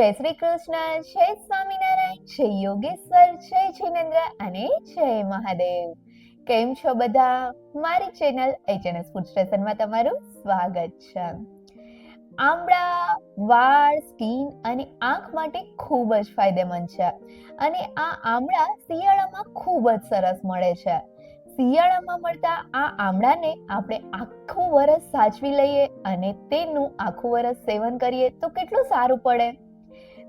જય શ્રી કૃષ્ણ, જય સ્વામિનારાયણ, જય યોગેશ્વર, જય જિનેન્દ્ર અને જય મહાદેવ. કેમ છો બધા? મારી ચેનલ એચએનએસ ફૂડ સ્ટેશનમાં તમારું સ્વાગત છે. આમળા, વાળ, સ્કિન અને આંખ માટે ખૂબ જ ફાયદેમંદ છે. અને આ આમળા શિયાળામાં ખૂબ જ સરસ મળે છે. શિયાળામાં મળતા આ આમળાને આપણે આખું વરસ સાચવી લઈએ અને તેનું આખું વરસ સેવન કરીએ તો કેટલું સારું પડે?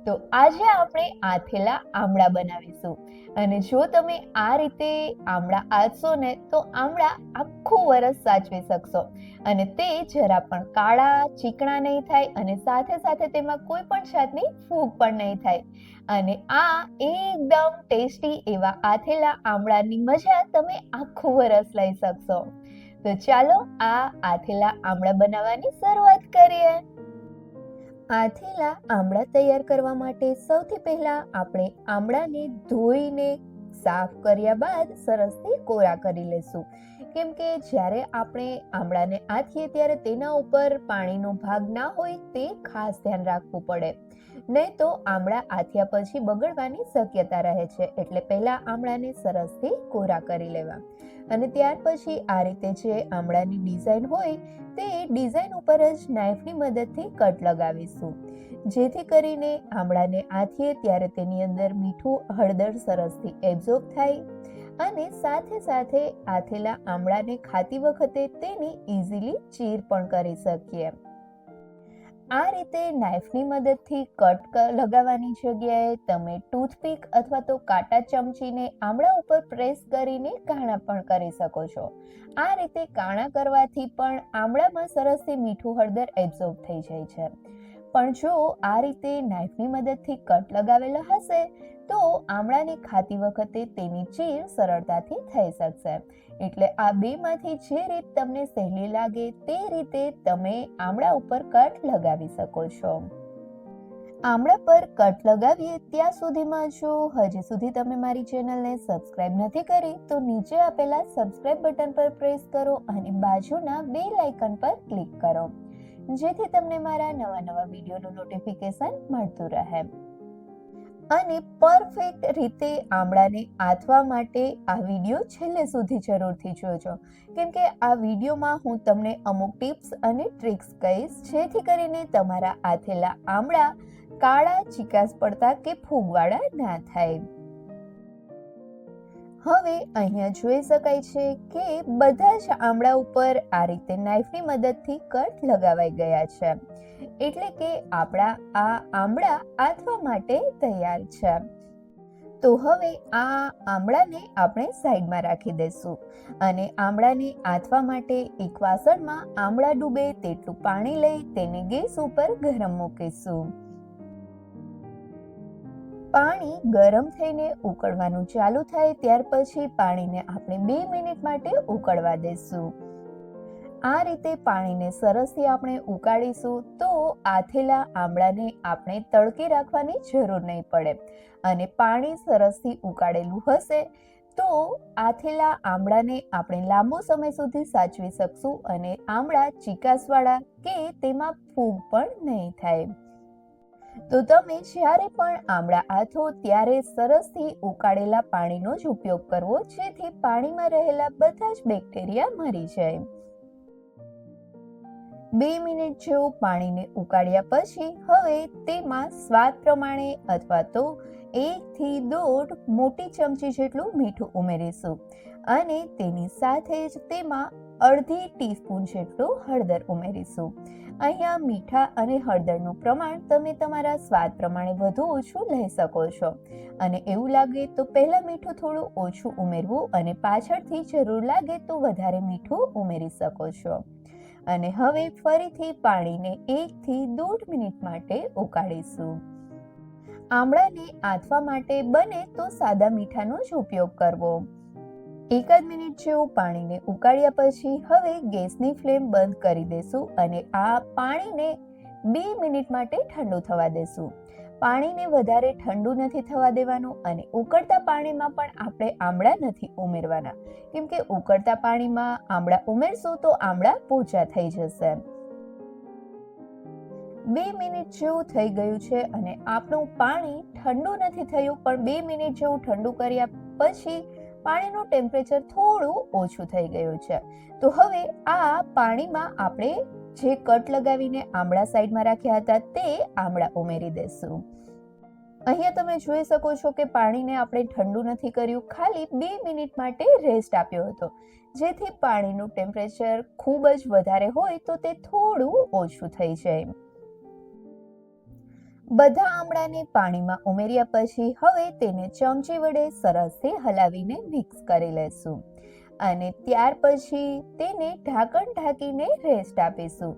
તો આજે આપણે આથેલા આમળા બનાવીશું. અને જો તમે આ રીતે આમળા આથશો ને, તો આમળા આખું વરસ સાચવી શકશો. અને તે જરા પણ કાળા, ચીકણા નહીં થાય અને સાથે સાથે તેમાં કોઈ પણ જાતની ફૂગ પણ નહીં થાય. અને આ એકદમ ટેસ્ટી એવા આથેલા આમળાની મજા તમે આખું વરસ લઈ શકશો. તો ચાલો આ આથેલા આમળા બનાવવાની શરૂઆત કરીએ. આથેલા આમળા તૈયાર કરવા માટે સૌથી પહેલા આપણે આમળાને ધોઈને સાફ કર્યા બાદ સરસથી કોરા કરી લેશું. કેમ કે જ્યારે આપણે આમળાને આથીએ ત્યારે તેના ઉપર પાણીનો ભાગ ના હોય તે ખાસ ધ્યાન રાખવું પડે. નહીં તો આમળા આથ્યા પછી બગડવાની શક્યતા રહે છે. એટલે પહેલા આમળાને સરસથી કોરા કરી લેવા. અને ત્યાર પછી આ રીતે જે આમળાની ડિઝાઇન હોય તે ડિઝાઇન ઉપર જ નાઇફની મદદથી કટ લગાવીશું. જેથી કરીને આમળાને આથીએ ત્યારે તેની અંદર મીઠું હળદર સરસથી એબ્ઝોર્બ થાય અને સાથે સાથે આથેલા આમળાને ખાતી વખતે તેની ઇઝીલી ચીર પણ કરી શકીએ. આ રીતે નાઇફની મદદથી કટ લગાવવાની જગ્યાએ તમે ટૂથપીક અથવા તો કાંટા ચમચીને આમળા ઉપર પ્રેસ કરીને કાણા પણ કરી શકો છો. આ રીતે કાણા કરવાથી પણ આમળામાં સરસથી મીઠું હળદર એબ્ઝોર્બ થઈ જાય છે. પણ જો આ રીતે નાઇફની મદદથી કટ લગાવેલો હશે, તો આમળાને ખાતી વખતે તેની ચીર સરળતાથી થઈ શકશે. એટલે આ બેમાંથી જે રીત તમને સહેલી લાગે તે રીતે તમે આમળા ઉપર કટ લગાવી શકો છો. આમળા પર કટ લગાવીએ ત્યાં સુધીમાં જો હજી સુધી તમે મારી ચેનલને સબસ્ક્રાઇબ નથી કરી, તો નીચે આપેલા સબસ્ક્રાઇબ બટન પર પ્રેસ કરો અને બાજુના બે લાઇકન પર ક્લિક કરો. જેથી તમને મારા નવા નવા વિડીયોનું નોટિફિકેશન મળતું રહે. અને પરફેક્ટ રીતે આમળાને આથવા માટે આ વીડિયો છેલ્લે સુધી જરૂરથી જોજો. કેમ કે આ વિડીયોમાં હું તમને અમુક ટિપ્સ અને ટ્રિક્સ કહીશ, જેથી કરીને તમારા આથેલા આમળા કાળા ચિકાસ પડતા કે ફૂગવાળા ના થાય. હવે અહીંયા જોઈ શકાય છે કે બધા જ આમળા ઉપર આ રીતે નાઈફની મદદથી કટ લગાવાઈ ગયા છે. એટલે કે આપણા આ આમળા આથવા માટે તૈયાર છે. તો હવે આ આમળાને આપણે સાઈડમાં રાખી દઈશું અને આમળાને આથવા માટે એક વાસણમાં આમળા ડૂબે તેટલું પાણી લઈ તેને ગેસ ઉપર ગરમ મૂકીશું. પાણી ગરમ થઈને ઉકળવાનું ચાલુ થાય, ત્યાર પછી પાણીને આપણે બે મિનિટ માટે ઉકળવા દઈશું આ રીતે પાણીને સરસથી આપણે ઉકાળીશું, તો આથેલા આમળાને આપણે તડકે રાખવાની જરૂર નહીં પડે. અને પાણી સરસથી ઉકાળેલું હશે, તો આથેલા આમળાને આપણે લાંબો સમય સુધી સાચવી શકશું અને આમળા ચીકાસવાળા કે તેમાં ફૂગ પણ નહીં થાય. તો તમે જ્યારે પણ આમળા આથો ત્યારે સરસથી ઉકાળેલા પાણીનો જ ઉપયોગ કરવો, જેથી પાણીમાં રહેલા બધા જ બેક્ટેરિયા મરી જાય. બે મિનિટ જેવું પાણીને ઉકાળ્યા પછી હવે તેમાં સ્વાદ પ્રમાણે અથવા તો એકથી દોઢ મોટી ચમચી જેટલું મીઠું ઉમેરીશું અને તેની સાથે જ તેમાં અડધી ટીસ્પૂન જેટલું હળદર ઉમેરીશું. અહીંયા મીઠા અને હળદરનું પ્રમાણ તમે તમારા સ્વાદ પ્રમાણે વધુ ઓછું લઈ શકો છો. અને એવું લાગે તો પહેલાં મીઠું થોડું ઓછું ઉમેરવું અને પાછળથી જરૂર લાગે તો વધારે મીઠું ઉમેરી શકો છો. અને હવે ફરીથી પાણીને એકથી દોઢ મિનિટ માટે ઉકાળીશું. આમળાને આથવા માટે બને તો સાદા મીઠાનો જ ઉપયોગ કરવો. એકાદ મિનિટ જેવું પાણીને ઉકાળ્યા પછી હવે ગેસની ફ્લેમ બંધ કરી દેશું અને આ પાણીને બે મિનિટ માટે ઠંડુ થવા દેશું. પાણીને વધારે ઠંડુ નથી થવા દેવાનું અને ઉકળતા પાણીમાં પણ આપણે આમળા નથી ઉમેરવાના. કેમ કે ઉકળતા પાણીમાં આમળા ઉમેરશું તો આમળા પોચા થઈ જશે. બે મિનિટ જેવું થઈ ગયું છે અને આપણું પાણી ઠંડુ નથી થયું પણ બે મિનિટ જેવું ઠંડુ કર્યા પછી પાણીનું ટેમ્પરેચર થોડું ઓછું થઈ ગયું છે. તો હવે આ પાણીમાં આપણે જે કટ લગાવીને આમળા સાઈડમાં રાખ્યા હતા તે આમળા ઉમેરી દેશું. અહીંયા તમે જોઈ શકો છો કે પાણીને આપણે ઠંડુ નથી કર્યું, ખાલી બે મિનિટ માટે રેસ્ટ આપ્યો હતો. જેથી પાણીનું ટેમ્પરેચર ખૂબ જ વધારે હોય તો તે થોડું ઓછું થઈ જાય. બધા આમળાને પાણીમાં ઉમેર્યા પછી હવે તેને ચમચી વડે સરસથી હલાવીને મિક્સ કરી લેશું. અને ત્યાર પછી તેને ઢાંકણ ઢાંકીને રેસ્ટ આપીશું,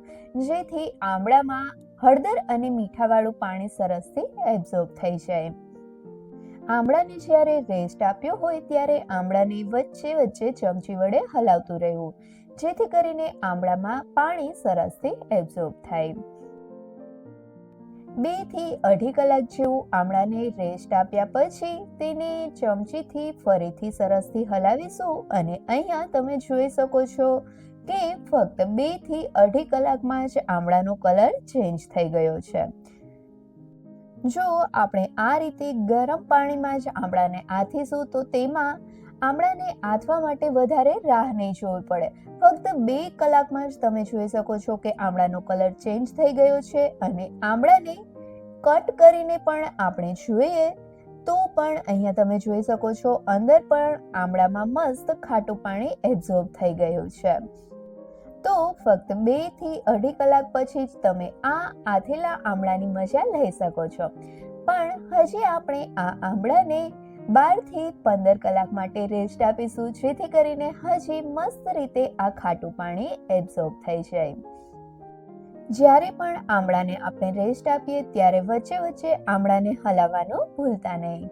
જેથી આમળામાં હળદર અને મીઠાવાળું પાણી સરસથી એબ્ઝોર્બ થઈ જાય. આમળાને જ્યારે રેસ્ટ આપ્યો હોય ત્યારે આમળાને વચ્ચે વચ્ચે ચમચી વડે હલાવતું રહેવું, જેથી કરીને આમળામાં પાણી સરસથી એબ્ઝોર્બ થાય. બેથી અઢી કલાક જેવું આમળાને રેસ્ટ આપ્યા પછી તેને ચમચીથી ફરીથી સરસથી હલાવીશું અને અહીંયા તમે જોઈ શકો છો કે ફક્ત બેથી અઢી કલાકમાં જ આમળાનો કલર ચેન્જ થઈ ગયો છે. જો આપણે આ રીતે ગરમ પાણીમાં જ આમળાને આથીશું તો તેમાં આમળાને આથવા માટે વધારે રાહ નહીં જોવી પડે. ફક્ત બે કલાકમાં જ તમે જોઈ શકો છો કે આમળાનો કલર ચેન્જ થઈ ગયો છે અને આમળાને કટ કરીને પણ આપણે જોઈએ તો પણ અહીંયા તમે જોઈ શકો છો અંદર પણ આમળામાં મસ્ત ખાટું પાણી એબ્ઝોર્બ થઈ ગયું છે. તો ફક્ત બેથી અઢી કલાક પછી જ તમે આ આથેલા આમળાની મજા લઈ શકો છો. પણ હજી આપણે આ આમળાને બારથી પંદર કલાક માટે રેસ્ટ આપીશું, જેથી કરીને હજી મસ્ત રીતે આ ખાટું પાણી એબ્ઝોર્બ થઈ જાય. જ્યારે પણ આમળાને આપણે રેસ્ટ આપીએ, ત્યારે વચ્ચે વચ્ચે આમળાને હલાવવાનું ભૂલતા નહીં.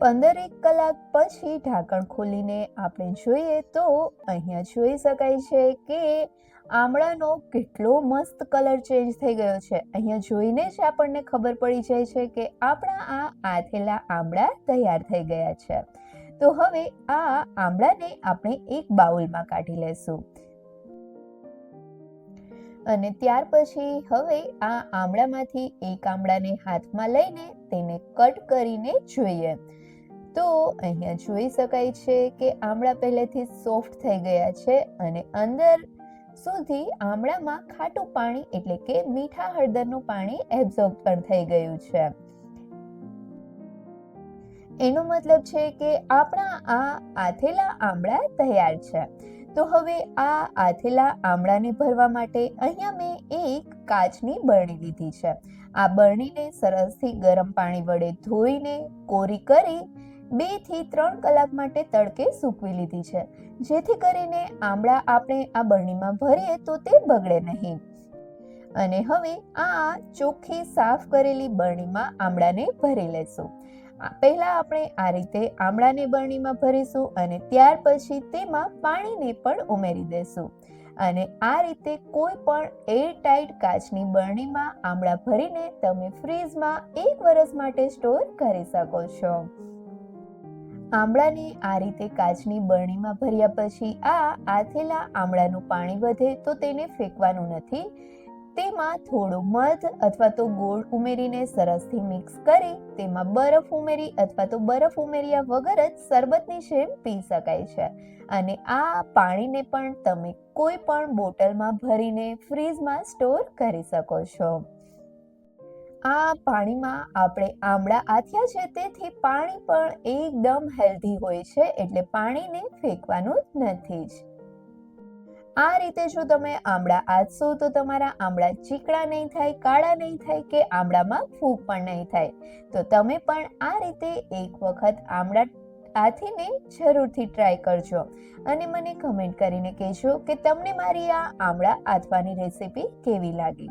પંદર એક કલાક પછી ઢાંકણ ખોલીને આપણે જોઈએ તો અહીંયા જોઈ શકાય છે કે આમળાનો કેટલો મસ્ત કલર ચેન્જ થઈ ગયો છે. અહીંયા જોઈને જ આપણને ખબર પડી જાય છે કે આપણા આ આથેલા આમળા તૈયાર થઈ ગયા છે. તો હવે આ આમળાને આપણે એક બાઉલમાં કાઢી લેશું. અને ત્યાર પછી હવે આ આમળામાંથી એક આમળાને હાથમાં લઈને તેને કટ કરીને જોઈએ. તો અહીંયા જોઈ શકાય છે કે આમળા પહેલેથી સોફ્ટ થઈ ગયા છે અને અંદર સુધી આમળામાં ખાટું પાણી એટલે કે મીઠા હળદરનું પાણી એબ્ઝોર્બ પણ થઈ ગયું છે. એનો મતલબ છે કે આપણા આ આથેલા આમળા તૈયાર છે. તો હવે આ આથેલા આમળાને ભરવા માટે અહીંયા મેં એક કાચની બરણી લીધી છે. આ બરણીને સરસથી ગરમ પાણી વડે ધોઈને કોરી કરી બેથી ત્રણ કલાક માટે તડકે સૂકવી લીધી છે. જેથી કરીને આમળા આપણે આ બરણીમાં ભરીએ તો તે બગડે નહીં. અને હવે આ ચોખ્ખી સાફ કરેલી બરણીમાં આમળાને ભરી લેશું. પહેલા આપણે આ રીતે આમળાને બરણીમાં ભરીશું અને ત્યાર પછી તેમાં પાણીને પણ ઉમેરી દેશું. અને આ રીતે કોઈ પણ એર ટાઈટ કાચની બરણીમાં આમળા ભરીને તમે ફ્રીજમાં એક વર્ષ માટે સ્ટોર કરી શકો છો. આમળાને આ રીતે કાચની બરણીમાં ભર્યા પછી આ આથેલા આમળાનું પાણી વધે તો તેને ફેંકવાનું નથી. તેમાં થોડું મધ અથવા તો ગોળ ઉમેરીને સરસથી મિક્સ કરી તેમાં બરફ ઉમેરી અથવા તો બરફ ઉમેર્યા વગર જ શરબતની જેમ પી શકાય છે. અને આ પાણીને પણ તમે કોઈ પણ બોટલમાં ભરીને ફ્રીજમાં સ્ટોર કરી શકો છો. આ પાણીમાં આપણે આમળા આથ્યા છે, તેથી પાણી પણ એકદમ હેલ્ધી હોય છે, એટલે પાણીને ફેંકવાનું નથી જ. આ રીતે જો તમે આમળા આથશો, તો તમારા આમળા ચીકણા નહીં થાય, કાળા નહીં થાય કે આમળામાં ફૂગ પણ નહીં થાય. તો તમે પણ આ રીતે એક વખત આમળા આથીને જરૂરથી ટ્રાય કરજો. અને મને કમેન્ટ કરીને કહેજો કે તમને મારી આ આમળા આથવાની રેસીપી કેવી લાગી?